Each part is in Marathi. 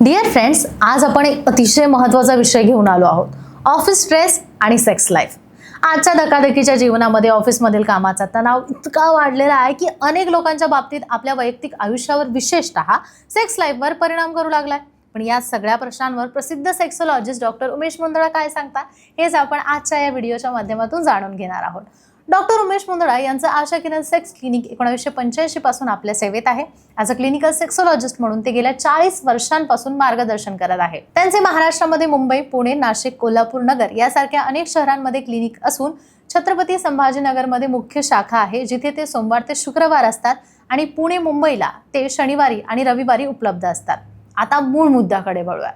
डिअर फ्रेंड्स आज आपण एक अतिशय महत्त्वाचा विषय घेऊन आलो आहोत. ऑफिस स्ट्रेस आणि सेक्स लाईफ आजच्या धकाधकीच्या जीवनामध्ये ऑफिसमधील कामाचा तणाव इतका वाढलेला आहे की अनेक लोकांच्या बाबतीत आपल्या वैयक्तिक आयुष्यावर विशेषतः सेक्स लाईफवर परिणाम करू लागलाय. पण या सगळ्या प्रश्नांवर प्रसिद्ध सेक्सोलॉजिस्ट डॉक्टर उमेश मुंदळा काय सांगतात हेच आपण आजच्या या व्हिडिओच्या माध्यमातून जाणून घेणार आहोत. डॉक्टर उमेश मुंदडा यांचं आशा किरण सेक्स क्लिनिक एकोणीसशे पंच्याऐंशी पासून आपल्या सेवेत आहे. ॲज अ क्लिनिकल सेक्सोलॉजिस्ट म्हणून ते गेल्या चाळीस वर्षांपासून मार्गदर्शन करत आहे. त्यांचे महाराष्ट्रामध्ये मुंबई पुणे नाशिक कोल्हापूर नगर यासारख्या अनेक शहरांमध्ये क्लिनिक असून छत्रपती संभाजीनगरमध्ये मुख्य शाखा आहे जिथे ते सोमवार ते शुक्रवार असतात आणि पुणे मुंबईला ते शनिवारी आणि रविवारी उपलब्ध असतात. आता मूळ मुद्द्याकडे वळूया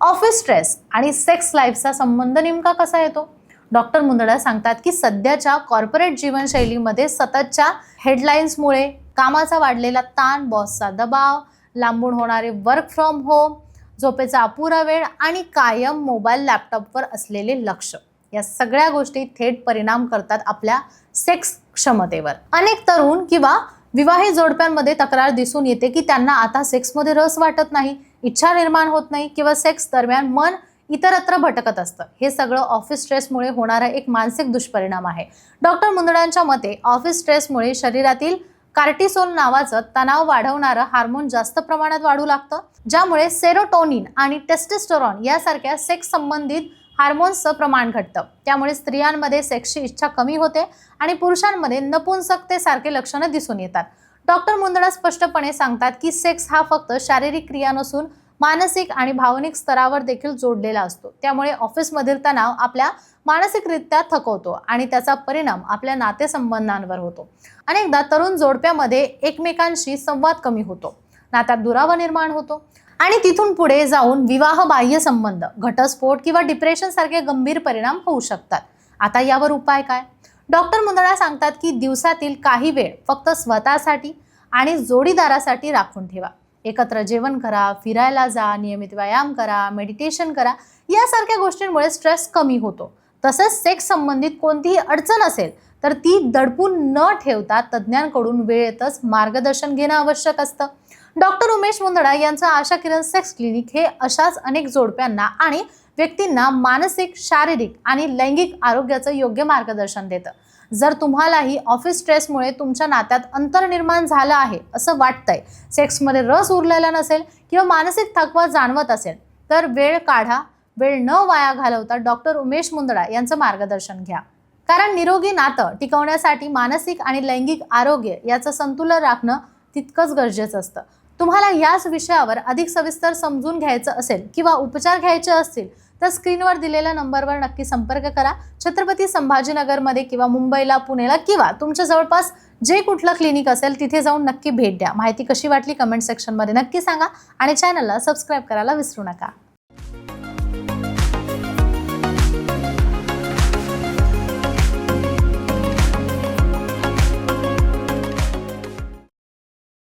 ऑफिस स्ट्रेस आणि सेक्स लाईफचा संबंध नेमका कसा येतो? डॉक्टर मुंदडा सांगतात की सध्याच्या कॉर्पोरेट जीवनशैलीमध्ये सततच्या हेडलाईन्समुळे कामाचा वाढलेला ताण बॉसचा दबाव लांबून होणारे वर्क फ्रॉम होम झोपेचा अपुरा वेळ आणि कायम मोबाईल लॅपटॉपवर असलेले लक्ष. या सगळ्या गोष्टी थेट परिणाम करतात आपल्या सेक्स क्षमतेवर. अनेक तरुण किंवा विवाहित जोडप्यांमध्ये तक्रार दिसून येते की त्यांना आता सेक्समध्ये रस वाटत नाही इच्छा निर्माण होत नाही किंवा सेक्स दरम्यान मन इतरत्र भटकत असतं. हे सगळं ऑफिस स्ट्रेसमुळे होणारा एक मानसिक दुष्परिणाम आहे. डॉक्टर मुंदड्यांच्या मते ऑफिस स्ट्रेसमुळे शरीरातील कार्टिसोल नावाचं तणाव वाढवणारं हार्मोन जास्त प्रमाणात वाढू लागतं ज्यामुळे सेरोटोनिन आणि टेस्टेस्टोरॉन यासारख्या सेक्स संबंधित हार्मोन्सचं प्रमाण घटतं. त्यामुळे स्त्रियांमध्ये सेक्सची इच्छा कमी होते आणि पुरुषांमध्ये नपुंसकतेसारखे लक्षणं दिसून येतात. डॉक्टर मुंदडा स्पष्टपणे सांगतात की सेक्स हा फक्त शारीरिक क्रिया नसून मानसिक आणि भावनिक स्तरावर देखील जोडलेला असतो. त्यामुळे ऑफिसमधील तणाव आपल्या मानसिकरित्या थकवतो आणि त्याचा परिणाम आपल्या नातेसंबंधांवर होतो. अनेकदा तरुण जोडप्यामध्ये एकमेकांशी संवाद कमी होतो. नात्यात दुरावा निर्माण होतो. आणि तिथून पुढे जाऊन विवाह बाह्य संबंध घटस्फोट किंवा डिप्रेशन सारखे गंभीर परिणाम होऊ शकतात. आता यावर उपाय काय? डॉक्टर मुंदडा सांगतात की दिवसातील काही वेळ फक्त स्वतःसाठी आणि जोडीदारासाठी राखून ठेवा. एकत्र जेवण करा फिरायला जा नियमित व्यायाम करा मेडिटेशन करा यासारख्या गोष्टींमुळे स्ट्रेस कमी होतो. तसंच सेक्स संबंधित कोणतीही अडचण असेल तर ती दडपून न ठेवता तज्ज्ञांकडून वेळेतच मार्गदर्शन घेणं आवश्यक असतं. डॉक्टर उमेश मुंदडा यांचं आशा किरण सेक्स क्लिनिक हे अशाच अनेक जोडप्यांना आणि व्यक्तींना मानसिक शारीरिक आणि लैंगिक आरोग्याचं योग्य मार्गदर्शन देतं. जर तुम्हालाही ऑफिस स्ट्रेसमुळे तुमच्या नात्यात अंतर निर्माण झालं आहे असं वाटतंय सेक्समध्ये रस उरलेला नसेल किंवा मानसिक थकवा जाणवत असेल तर वेळ काढा वेळ न वाया घालवता डॉक्टर उमेश मुंदडा यांचं मार्गदर्शन घ्या. कारण निरोगी नातं टिकवण्यासाठी मानसिक आणि लैंगिक आरोग्य याचं संतुलन राखणं तितकंच गरजेचं असतं. तुम्हाला याच विषयावर अधिक सविस्तर समजून घ्यायचं असेल किंवा उपचार घ्यायचे असतील तर स्क्रीनवर दिलेल्या नंबरवर नक्की संपर्क करा. छत्रपती संभाजीनगरमध्ये किंवा मुंबईला पुणेला किंवा तुमच्या जवळपास जे कुठलं क्लिनिक असेल तिथे जाऊन नक्की भेट द्या. माहिती कशी वाटली कमेंट सेक्शनमध्ये नक्की सांगा. आणि चॅनलला सबस्क्राईब करायला विसरू नका.